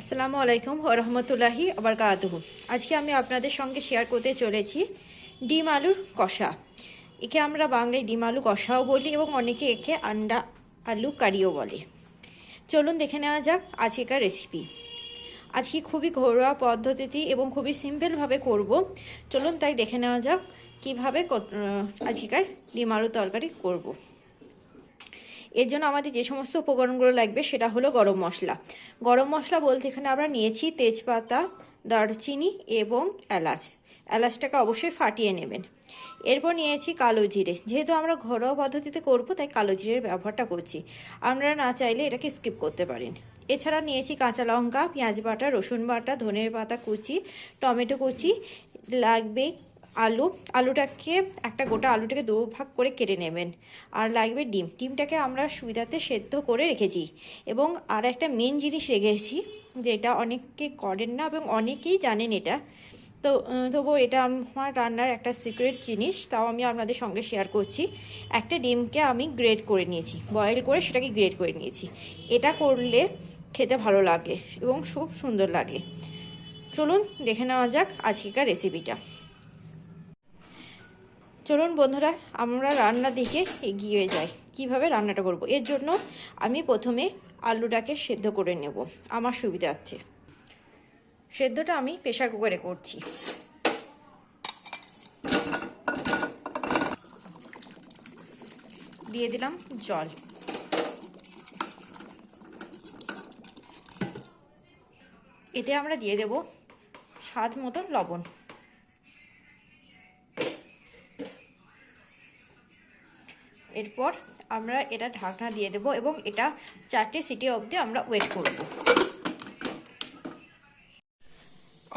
আসসালামু আলাইকুম রহমতুল্লাহি আবার কাতুহু আজকে আমি আপনাদের সঙ্গে শেয়ার করতে চলেছি ডিম আলুর কষা। একে আমরা বাংলায় ডিম আলু কষাও বলি এবং অনেকে একে আন্ডা আলু কারিও বলে। চলুন দেখে নেওয়া যাক আজকেকার রেসিপি আজকে খুবই ঘরোয়া পদ্ধতিতে এবং খুবই সিম্পলভাবে করব। চলুন তাই দেখে নেওয়া যাক কীভাবে আজকেকার ডিম আলু তরকারি করব। এর জন্য আমাদের যে সমস্ত উপকরণগুলো লাগবে সেটা হলো গরম মশলা। গরম মশলা বলতে এখানে আমরা নিয়েছি তেজপাতা, দারচিনি এবং এলাচ। এলাচটাকে অবশ্যই ফাটিয়ে নেবেন। এরপর নিয়েছি কালো জিরে। যেহেতু আমরা ঘরোয়া পদ্ধতিতে করব, তাই কালো জিরের ব্যবহারটা করছি। আমরা না চাইলে এটাকে স্কিপ করতে পারেন। এছাড়া নিয়েছি কাঁচা লঙ্কা, পেঁয়াজ বাটা, রসুন বাটা, ধনের পাতা কুচি, টমেটো কুচি, লাগবে আলু, আলুটাকে একটা গোটা আলুটাকে দু ভাগ করে কেটে নেবেন। আর লাগবে ডিম। ডিমটাকে আমরা সুবিধাতে সেদ্ধ করে রেখেছি। এবং আর একটা মেন জিনিস রেখেছি যেটা অনেকে করেন না এবং অনেকেই জানেন এটা। তো তবু এটা আমার রান্নার একটা সিক্রেট জিনিস, তাও আমি আপনাদের সঙ্গে শেয়ার করছি। একটা ডিমকে আমি গ্রেড করে নিয়েছি বয়েল করে সেটাকে গ্রেড করে নিয়েছি। এটা করলে খেতে ভালো লাগে এবং খুব সুন্দর লাগে। চলুন দেখে নেওয়া যাক আজকেকার রেসিপিটা চলুন বন্ধুরা, আমরা রান্নার দিকে এগিয়ে যাই। কীভাবে রান্নাটা করব? এর জন্য আমি প্রথমে আলুটাকে সেদ্ধ করে নেব, আমার সুবিধার্থে। সেদ্ধটা আমি প্রেশার কুকারে করছি। দিয়ে দিলাম জল। এতে আমরা দিয়ে দেব স্বাদ মতো লবণ। এরপর আমরা এটা ঢাকনা দিয়ে দেব এবং এটা চারটে সিটি অবধি আমরা ওয়েট করব।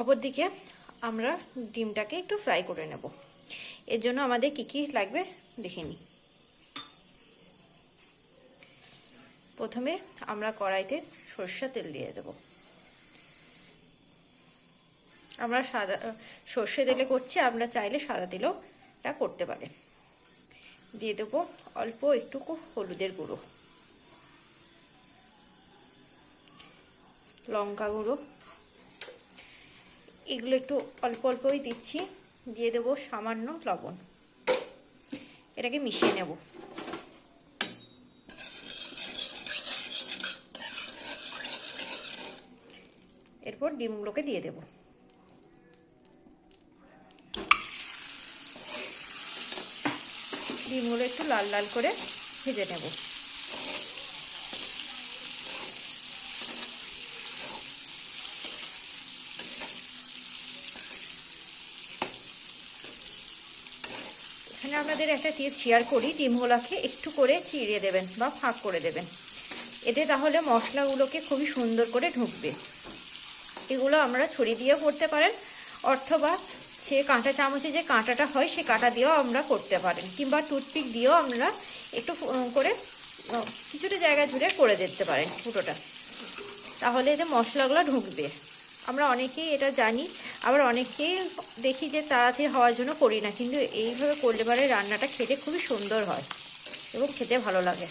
অপরদিকে আমরা ডিমটাকে একটু ফ্রাই করে নেব। এর জন্য আমাদের কী কী লাগবে দেখে নিই। প্রথমে আমরা কড়াইতে সর্ষা তেল দিয়ে দেব। আমরা সাদা সর্ষে তেলে করছি, আমরা চাইলে সাদা তেলেও এটা করতে পারেন। দিয়ে দেবো অল্প একটুকু হলুদের গুঁড়ো। লঙ্কা গুঁড়ো। এগুলো একটু অল্প অল্পই দিচ্ছি, দিয়ে দেবো সামান্য লবণ। এটাকে মিশিয়ে নেব। এরপর ডিমগুলোকে দিয়ে দেবো। ডিমগুলো একটু লাল লাল করে ভেজে নেব। এখানে আপনাদের একটা টিপস শেয়ার করি ডিমগুলোকে একটু করে চিড়ে দেবেন বা ফাঁক করে দেবেন। এতে তাহলে মশলাগুলোকে খুবই সুন্দর করে ঢুকবে। এগুলো আমরা ছড়ি দিয়েও করতে পারেন, অথবা সে কাঁটা চামচে যে কাঁটাটা হয়, সে কাঁটা দিয়েও আমরা করতে পারেন। কিংবা টুথপিক দিয়েও আমরা একটু করে কিছুটা জায়গা জুড়ে করে দিতে পারেন ফুটোটা। তাহলে এতে মশলাগুলো ঢুকবে। আমরা অনেকেই এটা জানি, আবার অনেকেই দেখি যে তাড়াতাড়ি হওয়ার জন্য করি না, কিন্তু এইভাবে করলে পারে রান্নাটা খেতে খুবই সুন্দর হয় এবং খেতে ভালো লাগে।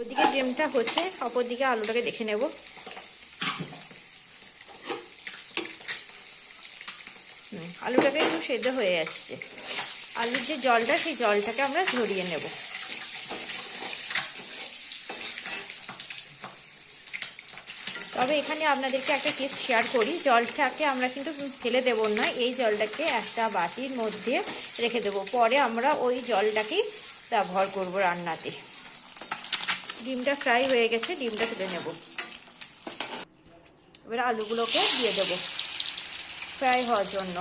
ওদিকে ডিমটা হচ্ছে অপর দিকে আলুটাকে দেখে নেব। আলুটাকে একটু সেদ্ধ হয়ে যাচ্ছে আলুর যে জলটা, সেই জলটাকে আমরা ঝরিয়ে নেব। তবে এখানে আপনাদেরকে একটা টিপস শেয়ার করি। জলটাকে আমরা কিন্তু ফেলে দেব না, এই জলটাকে একটা বাটির মধ্যে রেখে দেব। পরে আমরা ওই জলটাকেই ব্যবহার করব রান্নাতে। ডিমটা ফ্রাই হয়ে গেছে, ডিমটা তুলে নেব। এবার আলুগুলোকে দিয়ে দেব। ফ্রাই হওয়ার জন্য।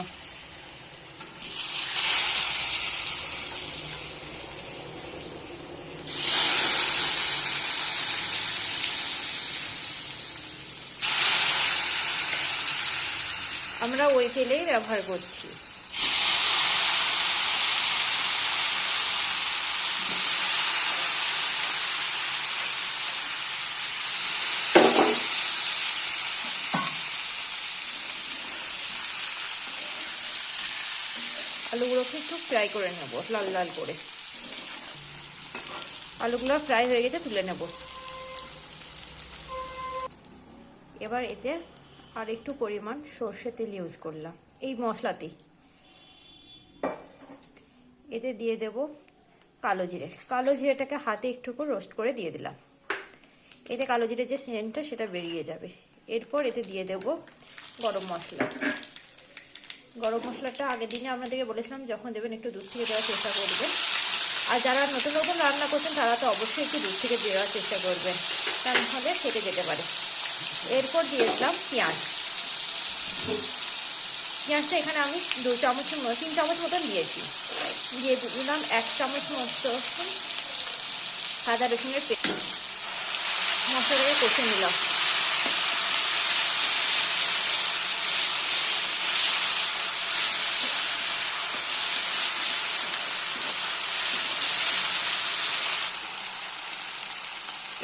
আমরা ওই তেলেই ব্যবহার করছি। আলুগুলোকে একটু ফ্রাই করে নেব, লাল লাল করে। আলুগুলো ফ্রাই হয়ে গেছে, তুলে নেব। এবার এতে আর একটু পরিমাণ সর্ষে তেল ইউজ করলাম, এই মশলাতেই এতে দিয়ে দেব কালো জিরে। কালো জিরেটাকে হাতে একটু করে রোস্ট করে দিয়ে দিলাম। এতে কালো জিরে যে সেন্টটা, সেটা বেরিয়ে যাবে। এরপর এতে দিয়ে দেব গরম মশলা। গরম মশলাটা আগের দিনে আপনাদেরকে বলেছিলাম, যখন দেবেন একটু দুধ থেকে দেওয়ার চেষ্টা করবেন। আর যারা নতুন নতুন রান্না করছেন, তারা তো অবশ্যই একটু দুধ থেকে দেওয়ার চেষ্টা করবেন। তা নাহলে ফেটে যেতে পারে। এরপর দিয়ে দিলাম পেঁয়াজ। পেঁয়াজটা এখানে আমি দু চামচ তিন চামচ মতন দিয়েছি। দিয়ে দিলাম এক চামচ মতো সাদা রসুনের পেস্ট। মশলাটাকে কষে নিলাম।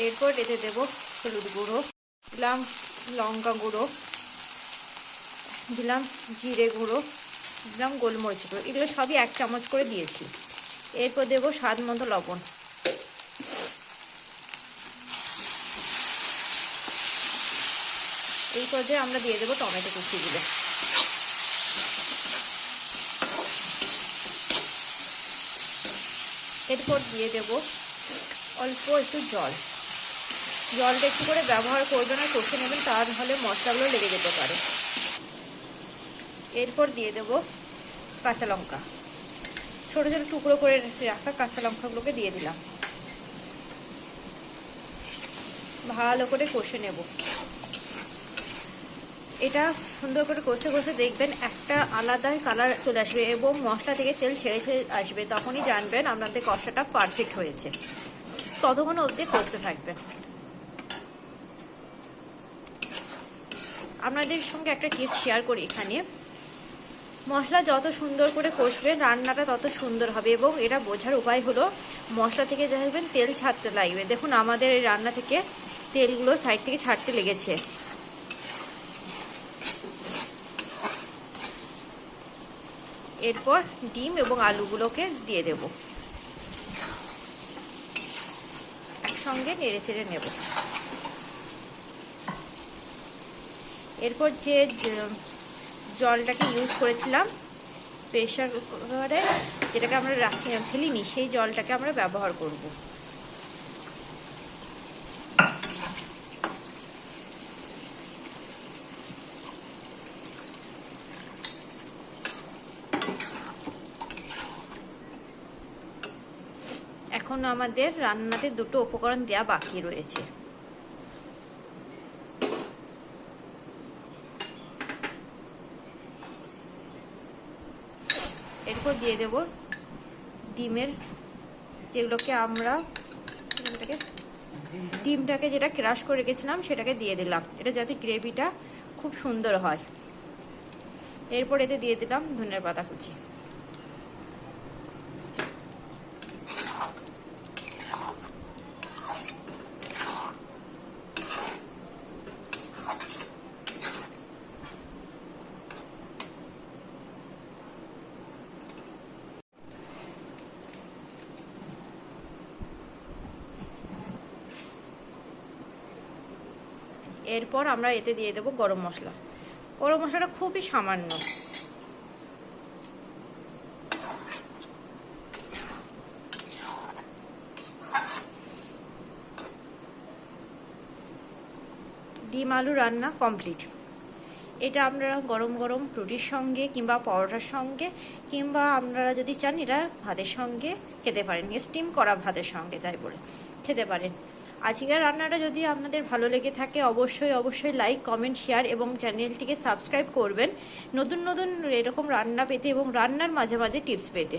এরপর এতে দেবো হলুদ গুঁড়ো, দিলাম লঙ্কা গুঁড়ো, দিলাম জিরে গুঁড়ো, দিলাম গোলমরিচ গুঁড়ো, এগুলো সবই এক চামচ করে দিয়েছি। এরপর দেবো স্বাদ মতো লবণ। এই পর্যায়ে আমরা দিয়ে দেবো টমেটো কুচিগুলো। এরপর দিয়ে দেব অল্প একটু জল। জলটা একটু করে ব্যবহার করবেন আর কষে নেবেন, তা নাহলে মশলাগুলো লেগে যেতে পারে। এরপর দিয়ে দেব কাঁচা লঙ্কা। ছোটো ছোটো টুকরো করে রাখা কাঁচা লঙ্কাগুলোকে দিয়ে দিলাম। ভালো করে কষে নেব। এটা সুন্দর করে কষে কষে দেখবেন একটা আলাদাই কালার চলে আসবে এবং মশলা থেকে তেল ছেড়ে ছেড়ে আসবে, তখনই জানবেন আপনাদের কষাটা পারফেক্ট হয়েছে। ততক্ষণ অবধি কষতে থাকবেন। আপনাদের সঙ্গে একটা টিপস শেয়ার করি এখানে। মশলা যত সুন্দর করে কষবে, রান্নাটা তত সুন্দর হবে এবং এটা বোঝার উপায় হলো মশলা থেকে দেখবেন তেল ছাড়তে লাগবে। দেখুন, আমাদের এই রান্না থেকে তেলগুলো সাইড থেকে ছাড়তে লেগেছে। এরপর ডিম এবং আলুগুলোকে দিয়ে দেব। একসঙ্গে নেড়ে চেড়ে নেব। এরপর যে জলটাকে ইউজ করেছিলাম প্রেশার কুকারে যেটাকে আমরা রাখি, ফেলিনি, সেই জলটাকে আমরা ব্যবহার করব। এখন আমাদের রান্নাতে দুটো উপকরণ দেওয়া বাকি রয়েছে এরপর দিয়ে দেব ডিমের, যেগুলোকে আমরা ডিমটাকে যেটা ক্রাশ করে রেখেছিলাম, সেটাকে দিয়ে দিলাম। এটা যাতে গ্রেভিটা খুব সুন্দর হয়। এরপর এতে দিয়ে দিলাম ধনের পাতা কুচি। এরপর আমরা এতে দিয়ে দেবো গরম মশলা। গরম মশলাটা খুবই সামান্য। ডিম আলু রান্না কমপ্লিট। এটা আপনারা গরম গরম রুটির সঙ্গে কিংবা পরোটার সঙ্গে কিংবা আপনারা যদি চান, এটা ভাতের সঙ্গে খেতে পারেন। স্টিম করা ভাতের সঙ্গে, তাই বলে। খেতে পারেন। আজকের রান্নাটা যদি আপনাদের ভালো লেগে থাকে, অবশ্যই অবশ্যই লাইক কমেন্ট শেয়ার এবং চ্যানেলটিকে সাবস্ক্রাইব করবেন। নতুন নতুন এরকম রান্না পেতে এবং রান্নার মাঝে মাঝে টিপস পেতে।